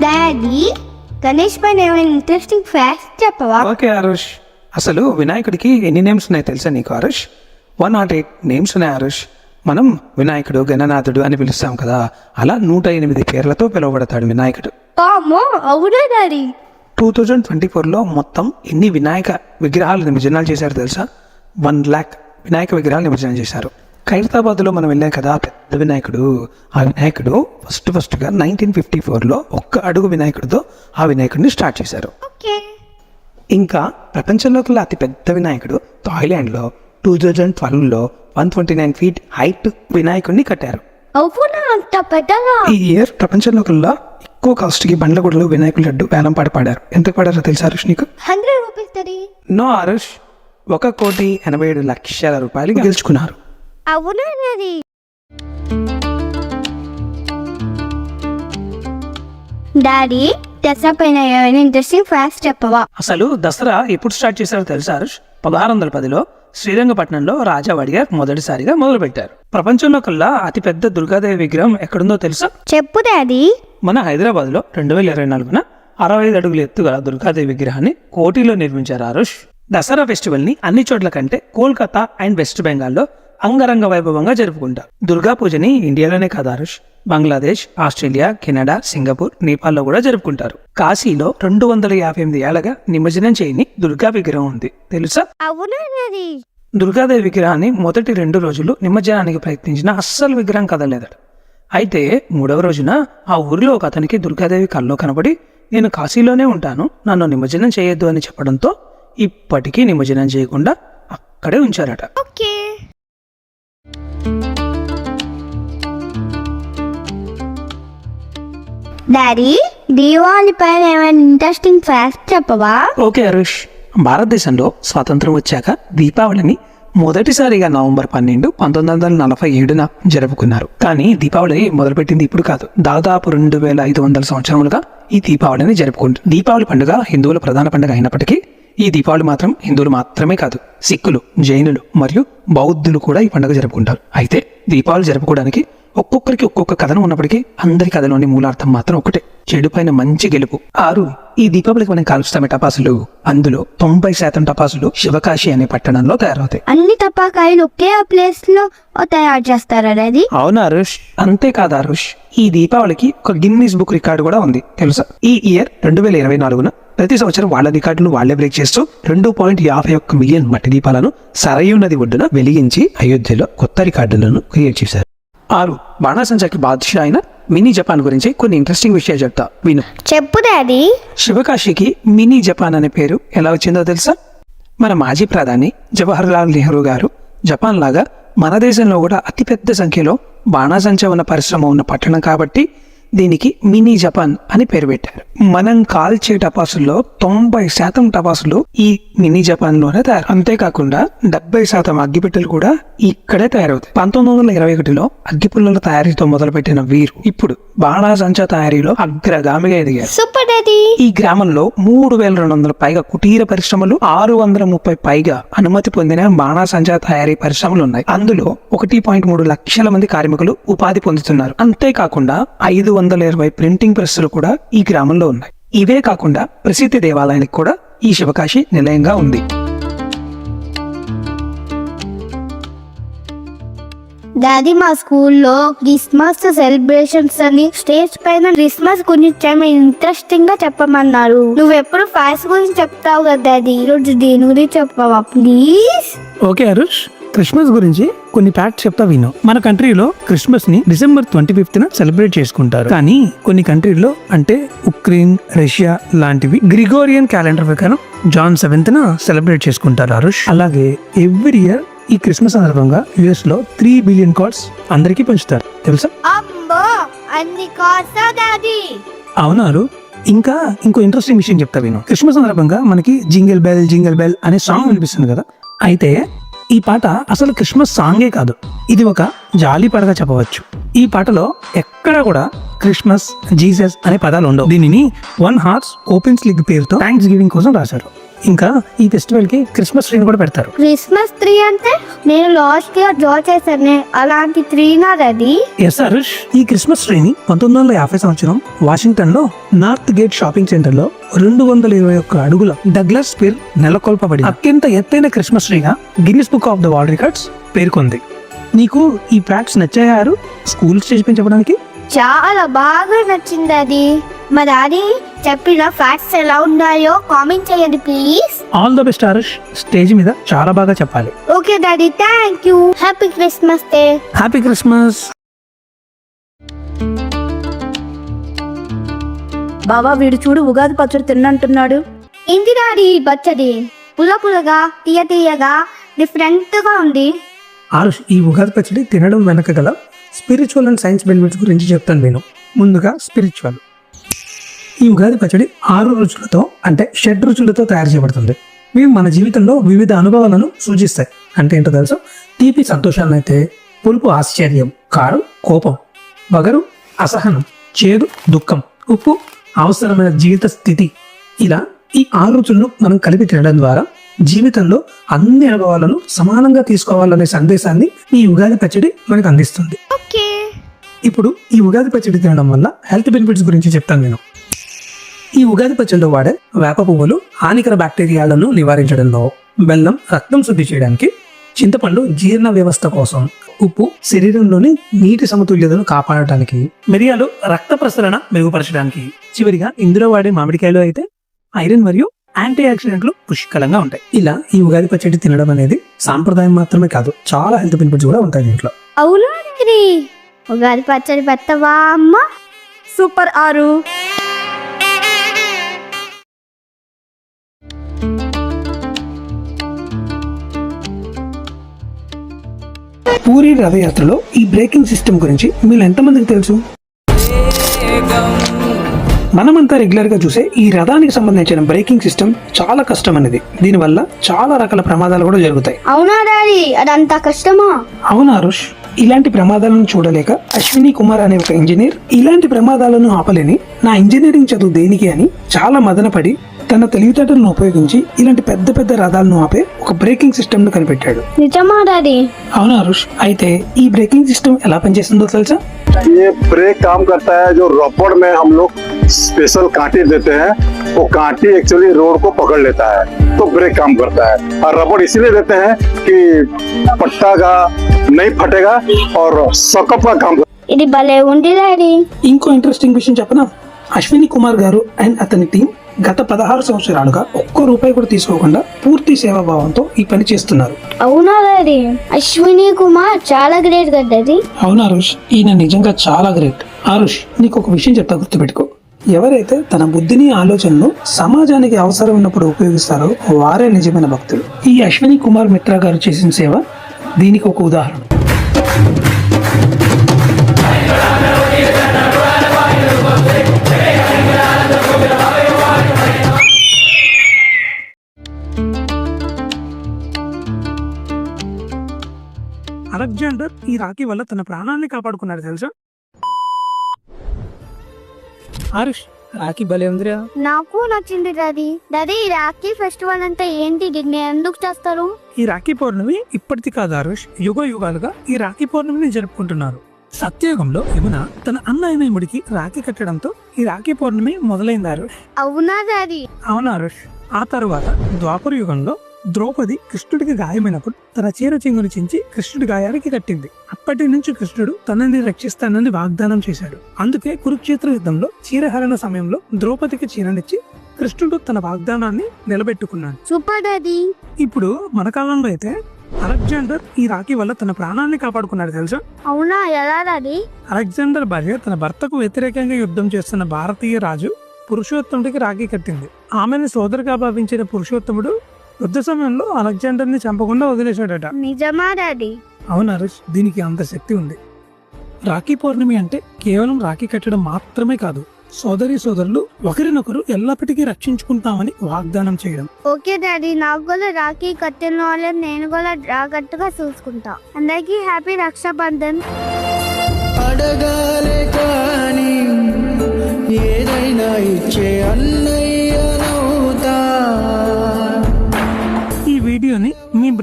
Daddy Ganesh పైన ఏమైనా interesting facts చెప్పవా? ఓకే ఆరుష్. అసలు వినాయకుడికి ఎన్ని నేమ్స్ ఉన్నాయి తెలుసా నీకు Aarush? One nought eight names ఉన్నాయి ఆరుష్. మనం వినాయకుడు గణనాథుడు అని పిలుస్తాం కదా అలా నూట ఎనిమిది పేర్లతో పిలువబడతాడు వినాయకుడు. అవునా డాడీ? టూ థౌజండ్ ట్వంటీ ఫోర్లో మొత్తం ఎన్ని వినాయక విగ్రహాలు నిమజ్జనాలు చేశారు తెలుసా? వన్ ల్యాక్ వినాయక విగ్రహాలు నిమజ్జనం చేశారు. ఖైరతాబాద్లో మనం వెళ్ళాం కదా పెద్ద వినాయకుడు. ఆ వినాయకుడు ఫస్ట్ ఫస్ట్గా నైన్టీన్ ఫిఫ్టీ ఫోర్లో ఒక్క అడుగు వినాయకుడితో ఆ వినాయకుడిని స్టార్ట్ చేశారు. ఇంకా ప్రపంచంలోకి అతి పెద్ద వినాయకుడు థాయిలాండ్లో two thousand ట్వెల్వ్లో one twenty nine feet height వినాయకుడిని కట్టారు. ఈ ఇయర్ ప్రపంచంలోకల్లా ఎక్కువ కాస్ట్కి బండ్లగూడలో వినాయకుడి లడ్డు వేలం పాట పాడారు. ఎంత పాడారో తెలుసా హరీష్ నీకు? నో హరీష్ ఒక కోటి ఎనభై ఏడు లక్షల రూపాయలు గెలుచుకున్నారు. అవునా డాడీ డాడీ దసరా పైన ఏమైనా ఇంట్రెస్టింగ్ ఫ్యాక్ట్స్ చెప్పవా? అసలు దసరా ఎప్పుడు స్టార్ట్ చేశారో తెలుసా హరీష్ పదహారు వందల పదిలో శ్రీరంగపట్నంలో రాజావాడి గారు మొదటిసారిగా మొదలుపెట్టారు. ప్రపంచంలో కల్లా అతిపెద్ద దుర్గాదేవి విగ్రహం ఎక్కడుందో తెలుసా? చెప్పు డాడీ. మన హైదరాబాద్లో రెండు వేల ఇరవై నాలుగున అరవై ఐదు అడుగుల ఎత్తుగల దుర్గాదేవి విగ్రహాన్ని కోటిలో నిర్మించారు ఆరుష్. దసరా ఫెస్టివల్ని అన్ని చోట్ల కంటే కోల్కతా అండ్ వెస్ట్ బెంగాల్లో అంగరంగ వైభవంగా జరుపుకుంటారు. దుర్గా పూజని ఇండియాలోనే కాదు Aarush Bangladesh Australia Canada Singapore నేపాల్లో కూడా జరుపుకుంటారు. కాశీలో రెండు వందల యాభై ఎనిమిది ఏళ్ళగా నిమజ్జనం చేయని దుర్గా విగ్రహం ఉంది. తెలుసా? దుర్గాదేవి విగ్రహాన్ని మొదటి రెండు రోజులు నిమజ్జనానికి ప్రయత్నించిన అస్సలు విగ్రహం కదలేదట అయితే మూడవ రోజున ఆ ఊరిలో ఒక అతనికి దుర్గాదేవి కల్లో కనబడి నేను కాశీలోనే ఉంటాను నన్ను నిమజ్జనం చేయొద్దు అని చెప్పడంతో ఇప్పటికీ నిమజ్జనం చేయకుండా అక్కడే ఉంచారట. ఓకే. డాడీ దీవాళి పైన ఏమైనా ఇంట్రెస్టింగ్ ఫ్యాక్ట్ చెప్పవా? ఓకే అరుష్ భారతదేశంలో స్వాతంత్రం వచ్చాక దీపావళిని మొదటిసారిగా నవంబర్ పన్నెండు పంతొమ్మిది వందల నలభై ఏడున జరుపుకున్నారు. కానీ దీపావళి మొదలుపెట్టింది ఇప్పుడు కాదు. దాదాపు రెండు వేల ఐదు వందల సంవత్సరములుగా ఈ దీపావళిని జరుపుకుంటారు దీపావళి పండుగ హిందువుల ప్రధాన పండుగ అయినప్పటికీ ఈ దీపావళి మాత్రం హిందువులు మాత్రమే కాదు సిక్కులు జైనులు మరియు బౌద్ధులు కూడా ఈ పండుగ జరుపుకుంటారు. అయితే దీపావళి జరుపుకోవడానికి ఒక్కొక్కరికి ఒక్కొక్క కథనం ఉన్నప్పటికీ అందరి కథలోని మూలార్థం మాత్రం ఒకటే చెడు పైన మంచి గెలుపు. ఆరు ఈ దీపావళికి మనం కాలుస్తామే టపాసులు. అందులో తొంభై శాతం టపాసులు శివకాశి అనే పట్టణంలో తయారవుతాయి. అన్ని టపాకాయలు ఒకే ప్లేస్లో తయారు చేస్తారా డాడీ? అవునా అరుష్ అంతేకాదు అరుష్ ఈ దీపావళికి ఒక గిన్నీస్ బుక్ రికార్డు కూడా ఉంది తెలుసా? ఈ ఇయర్ రెండు వేల ఇరవై నాలుగున ప్రతి సంవత్సరం వాళ్ళ రికార్డులు వాళ్ళే బ్రేక్ చేస్తూ రెండు పాయింట్ యాభై ఒక్క మిలియన్ మట్టి దీపాలను సరయూ నది ఒడ్డున వెలిగించి అయోధ్యలో కొత్త రికార్డులను క్రియేట్ చేశారు. ఆరు. బాణాసంచాకి బాద్షా అయిన మినీ జపాన్ గురించి కొన్ని ఇంట్రెస్టింగ్ విషయాలు చెప్తా. విను. చెప్పు డాడీ. శివకాశికి మినీ జపాన్ అనే పేరు ఎలా వచ్చిందో తెలుసా? మన మాజీ ప్రధాని జవహర్లాల్ నెహ్రూ గారు జపాన్ లాగా మన దేశంలో కూడా అతిపెద్ద సంఖ్యలో బాణాసంచా ఉన్న పరిశ్రమ ఉన్న పట్టణం కాబట్టి దీనికి మినీ జపాన్ అని పేరు పెట్టారు. మనం కాల్చే టపాసుల్లో తొంభై శాతం టపాసులు ఈ మినీ జపాన్లోనే తయారు. అంతేకాకుండా డెబ్బై శాతం అగ్గిపెట్టెలు కూడా ఇక్కడే తయారవుతాయి. పంతొమ్మిది వందల ఇరవై ఒకటిలో అగ్గిపుల్లల తయారీతో మొదలుపెట్టిన వీరు ఇప్పుడు బాణాసంచా తయారీలో అగ్రగామిగా ఎదిగారు. Super daddy! ఈ గ్రామంలో మూడు వేల రెండు వందల పైగా కుటీర పరిశ్రమలు ఆరు వందల ముప్పై పైగా అనుమతి పొందిన బాణాసంచా తయారీ పరిశ్రమలు ఉన్నాయి. అందులో ఒకటి పాయింట్ మూడు లక్షల మంది కార్మికులు ఉపాధి పొందుతున్నారు. అంతేకాకుండా ఐదు వందల ఇరవై ప్రింటింగ్ ప్రెస్సులు కూడా ఈ గ్రామంలో ఉన్నాయి. ఇవే కాకుండా ప్రసిద్ధి దేవాలయానికి కూడా ఈ శివకాశి నిలయంగా ఉంది. డాడీ మా స్కూల్లో క్రిస్మస్ సెలబ్రేషన్స్ అని స్టేజ్ పైన క్రిస్మస్ గురించి ఇంట్రెస్టింగ్గా చెప్పమన్నారు. నువ్వు ఎప్పుడు ఫాస్ట్ గురించి చెప్తావు కదా డాడీ ఈరోజు దీని గురించి చెప్పవా? ప్లీజ్. ఓకే అరుష్. క్రిస్మస్ గురించి కొన్ని ఫ్యాక్ట్స్ చెప్తా విను మన కంట్రీలో క్రిస్మస్ని డిసెంబర్ ట్వంటీ ఫిఫ్త్ న సెలబ్రేట్ చేసుకుంటారు. కానీ కొన్ని కంట్రీలో అంటే ఉక్రెయిన్ రష్యా లాంటివి గ్రిగోరియన్ క్యాలెండర్ ప్రకారం జాన్ సెవెంత్ న సెలబ్రేట్ చేసుకుంటారు అరుష్ అలాగే ఎవ్రీ ఇయర్ ఈ క్రిస్మస్ సందర్భంగా యుఎస్లో త్రీ బిలియన్ కార్డ్స్ అందరికీ పంచుతారు. తెలుసా? అవునారు ఇంకా ఇంకో ఇంట్రెస్టింగ్ విషయం చెప్తా విను క్రిస్మస్ సందర్భంగా మనకి జింగిల్ బెల్ జింగిల్ బెల్ అనే సాంగ్ వినిపిస్తుంది కదా? అయితే ఈ పాట అసలు క్రిస్మస్ సాంగే కాదు. ఇది ఒక జాలి పాటగా చెప్పవచ్చు. ఈ పాటలో ఎక్కడా కూడా క్రిస్మస్ జీసస్ అనే పదాలు ఉండవు. దీనిని వన్ హార్ట్స్ ఓపెన్ స్లిగ్ పేరుతో థ్యాంక్స్ గివింగ్ కోసం రాశారు. ఇంకా ఈ ఫెస్టివల్కి క్రిస్మస్ ట్రీని కూడా పెడతారు. క్రిస్మస్ ట్రీ అంటే నేను లాస్ట్ ఇయర్ డ్రా చేశాను అలాంటి ట్రీనా అది ఎస్ హరీష్ ఈ క్రిస్మస్ ట్రీని పంతొమ్మిది వందల యాభై సంవత్సరం వాషింగ్టన్లో నార్త్ గేట్ షాపింగ్ సెంటర్లో రెండు వందల ఇరవై ఒక్క అడుగుల డగ్లస్ స్పిర్ నెలకొల్పబడి అత్యంత ఎత్తైన Christmas ట్రీగా Guinness book of the world records పేర్కొంది. నీకు ఈ ప్యాక్స్ నచ్చాయారు స్కూల్ స్టేజ్ పైన చెప్పడానికి చాలా బాగా నచ్చింది అది. మా డాడీ చెప్పిన ఫ్యాక్ట్స్ ఎలా ఉన్నాయో కామెంట్ చేయండి please. All the best Harish stage మీద చాలా బాగా చెప్పాలి. Okay daddy thank you happy Christmas day happy Christmas బావా వీడు చూడు ఉగాది పచ్చడి తిన్నంటున్నాడు. ఇంటి డాడీ పచ్చడి? పుల్ల పుల్లగా తీయ తీయగా డిఫరెంట్గా ఉంది. ఆరుష్ ఈ ఉగాది పచ్చడి తినడం వెనక గల స్పిరిచువల్ అండ్ సైన్స్ బెనిఫిట్స్ గురించి చెప్తాను నేను. ముందుగా స్పిరిచువల్ ఈ ఉగాది పచ్చడి ఆరు రుచులతో అంటే షడ్ రుచులతో తయారు చేయబడుతుంది. ఇవి మన జీవితంలో వివిధ అనుభవాలను సూచిస్తాయి. అంటే ఏంటో తెలుసు? తీపి సంతోషాన్ని అయితే పులుపు ఆశ్చర్యం కారు కోపం వగరు అసహనం చేదు దుఃఖం ఉప్పు అవసరమైన జీవిత స్థితి. ఇలా ఈ ఆరు రుచులను మనం కలిపి తినడం ద్వారా జీవితంలో అన్ని అనుభవాలను సమానంగా తీసుకోవాలనే సందేశాన్ని ఈ ఉగాది పచ్చడి మనకు అందిస్తుంది. ఇప్పుడు ఈ ఉగాది పచ్చడి తినడం వల్ల హెల్త్ బెనిఫిట్స్ గురించి చెప్తాను నేను. ఈ ఉగాది పచ్చడిలో వాడే వేప పువ్వులు హానికర బ్యాక్టీరియాలను నివారించడంలో బెల్లం రక్తం శుద్ధి చేయడానికి చింతపండు జీర్ణ వ్యవస్థ కోసం ఉప్పు శరీరంలోని నీటి సమతుల్యతను కాపాడటానికి మిరియాలు రక్త ప్రసరణ మెరుగుపరచడానికి. చివరిగా ఇందులో వాడే మామిడికాయలు అయితే ఐరన్ మరియు యాంటీ ఆక్సిడెంట్లు పుష్కలంగా ఉంటాయి. ఇలా ఈ ఉగాది పచ్చడి తినడం అనేది సాంప్రదాయం మాత్రమే కాదు చాలా హెల్త్ బెనిఫిట్స్ కూడా ఉంటాయి దీంట్లో. అవునా ఉగాది పచ్చడి పెట్టవా అమ్మ? సూపర్ ఆరు. పూరి రథయాత్రలో ఈ బ్రేకింగ్ సిస్టమ్ గురించి మీరు ఎంతమందికి తెలుసు? మనమంతా రెగ్యులర్గా చూసే ఈ రథానికి సంబంధించిన బ్రేకింగ్ సిస్టమ్ చాలా కష్టమైనది. దీనివల్ల చాలా రకాల ప్రమాదాలు కూడా జరుగుతాయి. అవునా డాడీ? అదంత కష్టమా? అవునా అరుష్ ఇలాంటి ప్రమాదాలను చూడలేక అశ్విని కుమార్ అనే ఒక ఇంజనీర్ ఇలాంటి ప్రమాదాలను ఆపలేని నా ఇంజనీరింగ్ చదువు దేనికి అని చాలా మదనపడి తన తెలివితేటలను ఉపయోగించి ఇలాంటి పెద్ద పెద్ద రథాలను ఆపే ఒక బ్రేకింగ్ సిస్టమ్ ను కనిపెట్టాడు నిజమా డాడీ అవునా అరుష్ అయితే ఈ బ్రేకింగ్ సిస్టమ్ ఎలా పనిచేస్తుందో తెలుసా ये ब्रेक काम करता है जो रबड़ में हम लोग स्पेशल कांटे देते हैं वो कांटे एक्चुअली रोड को पकड़ लेता है तो ब्रेक काम करता है और रबड़ इसीलिए देते हैं कि पट्टा का नहीं फटेगा और सकअप का काम ఇది భలే ఉంది డాడీ ఇంకో ఇంట్రెస్టింగ్ విషయం చెప్పనా అశ్విని కుమార్ గారు అండ్ అతని టీం గత పదహారు సంవత్సరాలుగా ఒక్క రూపాయి కూడా తీసుకోకుండా పూర్తి సేవాభావంతో ఈ పని చేస్తున్నారు. అవునా డాడీ? అశ్విని కుమార్ చాలా గ్రేట్ కదా డాడీ? అవును ఆరుష్ ఈయన నిజంగా చాలా గ్రేట్. ఆరుష్ నీకు ఒక విషయం చెప్తా గుర్తుపెట్టుకో. ఎవరైతే తన బుద్ధిని ఆలోచనను సమాజానికి అవసరం ఉన్నప్పుడు ఉపయోగిస్తారో వారే నిజమైన భక్తులు. ఈ అశ్విని కుమార్ మిత్రా గారు చేసిన సేవ దీనికి ఒక ఉదాహరణ. రాఖీ వల్ల తన ప్రాణాన్ని కాపాడుకున్నాడు తెలుసా? ఆరుష్ రాఖీ భలే ఉందిరా. నాకు నచ్చింది డాడీ. డాడీ ఈ రాఖీ ఫెస్టివల్ అంటే ఏంటి? దీన్ని ఎందుకు చేస్తారు? ఈ రాఖీ పౌర్ణమి ఇప్పటిది కాదు ఆరుష్. యుగ యుగాలుగా ఈ రాఖీ పౌర్ణమిని జరుపుకుంటున్నారు. సత్యయుగంలో యమున తన అన్న అయిన యముడికి రాఖీ కట్టడంతో ఈ రాఖీ పౌర్ణమి మొదలైంది ఆరుష్. అవునా డాడీ? అవును ఆరుష్. ఆ తరువాత ద్వాపర యుగంలో ద్రౌపది కృష్ణుడికి గాయమైనప్పుడు తన చీర చెంగుని చించి కృష్ణుడి గాయానికి కట్టింది. అప్పటి నుంచి కృష్ణుడు తనని రక్షిస్తానని వాగ్దానం చేశాడు. అందుకే కురుక్షేత్ర యుద్ధంలో చీరహరణ సమయంలో ద్రౌపదికి చీరనిచ్చి కృష్ణుడు తన వాగ్దానాన్ని నిలబెట్టుకున్నాడు. సూపర్ డాడీ ఇప్పుడు మన కాలంలో అయితే అలెగ్జాండర్ ఈ రాఖీ వల్ల తన ప్రాణాన్ని కాపాడుకున్నాడు తెలుసా? అవునా? ఎలా డాడీ అలెగ్జాండర్ భార్య తన భర్తకు వ్యతిరేకంగా యుద్ధం చేస్తున్న భారతీయ రాజు పురుషోత్తముడికి రాఖీ కట్టింది. ఆమెను సోదరుగా భావించిన పురుషోత్తముడు యుద్ధ సమయంలో అలెగ్జాండర్ని చంపకుండా వదిలేశాడట. నిజమా డాడీ? అవును హరీష్ దీనికి అంత శక్తి ఉంది. రాఖీ పౌర్ణమి అంటే కేవలం రాఖీ కట్టడం మాత్రమే కాదు సోదరి సోదరులు ఒకరినొకరు ఎల్లప్పటికీ రక్షించుకుంటామని వాగ్దానం చేయడం. Okay daddy. నాకు కూడా రాఖీ కట్టిన వాళ్ళని నేను కూడా జాగ్రత్తగా చూసుకుంటా. అందరికీ హ్యాపీ రక్షాబంధన్. అడగాలే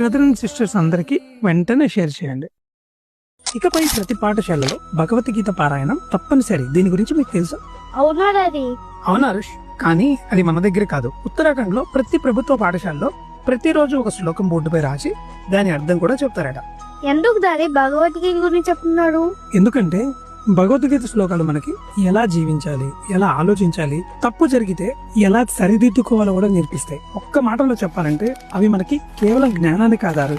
బ్రదర్ అండ్ సిస్టర్స్ అందరికీ వెంటనే షేర్ చేయండి. ఇకపై ప్రతి పాఠశాలలో భగవద్గీత పారాయణం తప్పనిసరి. దీని గురించి మీకు తెలుసా? అవునా కానీ అది మన దగ్గర కాదు. ఉత్తరాఖండ్లో ప్రతి ప్రభుత్వ పాఠశాలలో ప్రతిరోజు ఒక శ్లోకం బోర్డుపై రాసి దాని అర్థం కూడా చెప్తారట. ఎందుకు డాడీ భగవద్గీత గురించి చెప్తున్నాడు. ఎందుకంటే భగవద్గీత శ్లోకాలు మనకి ఎలా జీవించాలి ఎలా ఆలోచించాలి తప్పు జరిగితే ఎలా సరిదిద్దుకోవాలో కూడా నేర్పిస్తాయి. ఒక్క మాటలో చెప్పాలంటే అవి మనకి కేవలం జ్ఞానానికి ఆధారు.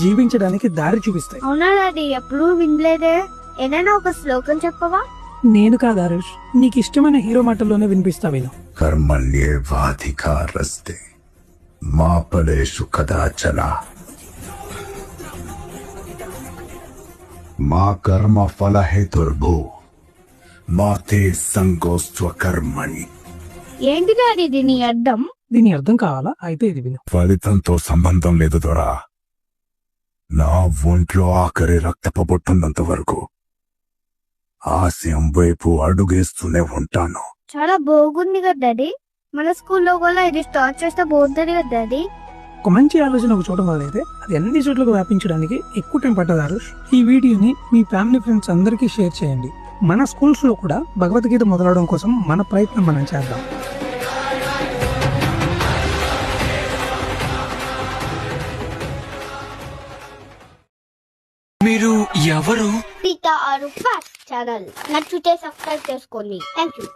జీవించడానికి దారి చూపిస్తాయి. అవునా ఎప్పుడు వినలేదే? ఏదైనా ఒక శ్లోకం చెప్పవా? నేను కాదు అరుష్ నీకు ఇష్టమైన హీరో మాటల్లోనే వినిపిస్తా విను. కర్మల్యే వాధికారస్తే మా పలేషు మా కర్మ ఫల హేతుర్భూ మాతే సంగోస్త్వ కర్మని ఏంటి డాడీ దీని అర్థం? దీని అర్థం కావాలా? అయితే ఇది విను. ఫలితంతో సంబంధం లేదు దొరా. నా ఒంట్లో ఆఖరి రక్తపబొట్టున్నంత వరకు ఆశయం వైపు అడుగేస్తూనే ఉంటాను. చాలా బాగుంది కదా డాడీ. మన స్కూల్లో కూడా ఇది స్టార్ట్ చేస్తే బాగుంటది కదా డాడీ. ఒక మంచి ఆలోచన ఒక చోట మొదలైతే అది అన్ని చోట్లకు వ్యాపించడానికి ఎక్కువ టైం పట్టదు హరీష్ ఈ వీడియోని మీ ఫ్యామిలీ ఫ్రెండ్స్ అందరికీ షేర్ చేయండి. మన స్కూల్స్లో కూడా భగవద్గీత మొదలవడం కోసం మన ప్రయత్నం మనం చేద్దాం. మీరు ఎవరు? పితా ఆరు ఛానల్ నచ్చితే సబ్స్క్రైబ్ చేసుకోండి. Thank you